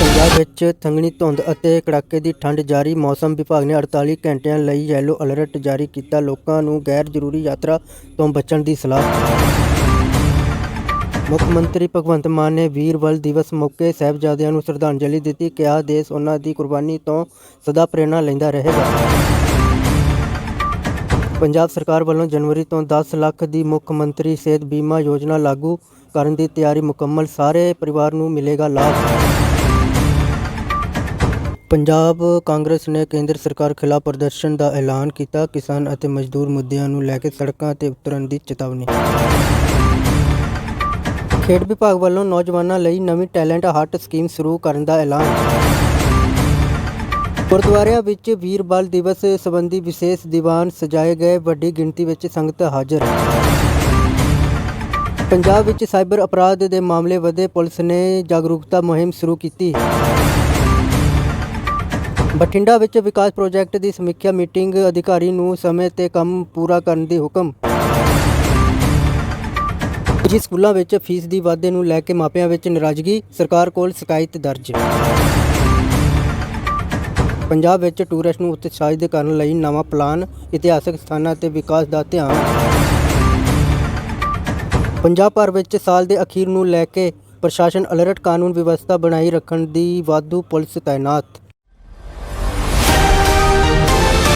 ਪੰਜਾਬ ਵਿੱਚ ਸੰਘਣੀ ਧੁੰਦ ਅਤੇ ਕੜਾਕੇ ਦੀ ਠੰਡ ਜਾਰੀ, ਮੌਸਮ ਵਿਭਾਗ ਨੇ 48 ਘੰਟਿਆਂ ਲਈ ਯੈਲੋ ਅਲਰਟ ਜਾਰੀ ਕੀਤਾ। ਲੋਕਾਂ ਨੂੰ ਗੈਰ ਜ਼ਰੂਰੀ ਯਾਤਰਾ ਤੋਂ ਬਚਣ ਦੀ ਸਲਾਹ। ਮੁੱਖ ਮੰਤਰੀ ਭਗਵੰਤ ਮਾਨ ਨੇ ਵੀਰ ਬਲ ਦਿਵਸ ਮੌਕੇ ਸਾਹਿਬਜ਼ਾਦਿਆਂ ਨੂੰ ਸ਼ਰਧਾਂਜਲੀ ਦਿੱਤੀ। ਕਿਹਾ, ਦੇਸ਼ ਉਹਨਾਂ ਦੀ ਕੁਰਬਾਨੀ ਤੋਂ ਸਦਾ ਪ੍ਰੇਰਣਾ ਲੈਂਦਾ ਰਹੇਗਾ। ਪੰਜਾਬ ਸਰਕਾਰ ਵੱਲੋਂ ਜਨਵਰੀ ਤੋਂ 10 ਲੱਖ ਦੀ ਮੁੱਖ ਮੰਤਰੀ ਸਿਹਤ ਬੀਮਾ ਯੋਜਨਾ ਲਾਗੂ ਕਰਨ ਦੀ ਤਿਆਰੀ ਮੁਕੰਮਲ। ਸਾਰੇ ਪਰਿਵਾਰ ਨੂੰ ਮਿਲੇਗਾ ਲਾਭ। ਪੰਜਾਬ ਕਾਂਗਰਸ ਨੇ ਕੇਂਦਰ ਸਰਕਾਰ ਖਿਲਾਫ ਪ੍ਰਦਰਸ਼ਨ ਦਾ ਐਲਾਨ ਕੀਤਾ। ਕਿਸਾਨ ਅਤੇ ਮਜ਼ਦੂਰ ਮੁੱਦਿਆਂ ਨੂੰ ਲੈ ਕੇ ਸੜਕਾਂ ਤੇ ਉਤਰਨ ਦੀ ਚੇਤਾਵਨੀ। ਖੇਡ ਵਿਭਾਗ ਵੱਲੋਂ ਨੌਜਵਾਨਾਂ ਲਈ ਨਵੀਂ ਟੈਲੈਂਟ ਹੱਟ ਸਕੀਮ ਸ਼ੁਰੂ ਕਰਨ ਦਾ ਐਲਾਨ। ਗੁਰਦੁਆਰਿਆਂ ਵਿੱਚ ਵੀਰ ਬਲ ਦਿਵਸ ਸੰਬੰਧੀ ਵਿਸ਼ੇਸ਼ ਦੀਵਾਨ ਸਜਾਏ ਗਏ। ਵੱਡੀ ਗਿਣਤੀ ਵਿੱਚ ਸੰਗਤ ਹਾਜ਼ਰ। ਪੰਜਾਬ ਵਿੱਚ ਸਾਈਬਰ ਅਪਰਾਧ ਦੇ ਮਾਮਲੇ ਵਧੇ। ਪੁਲਿਸ ਨੇ ਜਾਗਰੂਕਤਾ ਮੁਹਿੰਮ ਸ਼ੁਰੂ ਕੀਤੀ। ਬਠਿੰਡਾ ਵਿੱਚ ਵਿਕਾਸ ਪ੍ਰੋਜੈਕਟ ਦੀ ਸਮੀਖਿਆ ਮੀਟਿੰਗ ਅਧਿਕਾਰੀ ਨੂੰ ਸਮੇਂ ਤੇ ਕੰਮ ਪੂਰਾ ਕਰਨ ਦੇ ਹੁਕਮ। ਜੀ, ਸਕੂਲਾਂ ਵਿੱਚ ਫੀਸ ਦੀ ਵਾਧੇ ਨੂੰ ਲੈ ਕੇ ਮਾਪਿਆਂ ਵਿੱਚ ਨਾਰਾਜ਼ਗੀ, ਸਰਕਾਰ ਕੋਲ ਸ਼ਿਕਾਇਤ ਦਰਜ। ਪੰਜਾਬ ਵਿੱਚ ਟੂਰਿਸਟ ਨੂੰ ਉਤਸ਼ਾਹਿਤ ਕਰਨ ਲਈ ਨਵਾਂ ਪਲਾਨ, ਇਤਿਹਾਸਕ ਸਥਾਨਾਂ ਤੇ ਵਿਕਾਸ ਦਾ ਧਿਆਨ। ਪੰਜਾਬ ਭਰ ਵਿੱਚ ਸਾਲ ਦੇ ਅਖੀਰ ਨੂੰ ਲੈ ਕੇ ਪ੍ਰਸ਼ਾਸਨ ਅਲਰਟ ਕਾਨੂੰਨ ਵਿਵਸਥਾ ਬਣਾਈ ਰੱਖਣ ਦੀ ਵਾਧੂ ਪੁਲਿਸ ਤਾਇਨਾਤ।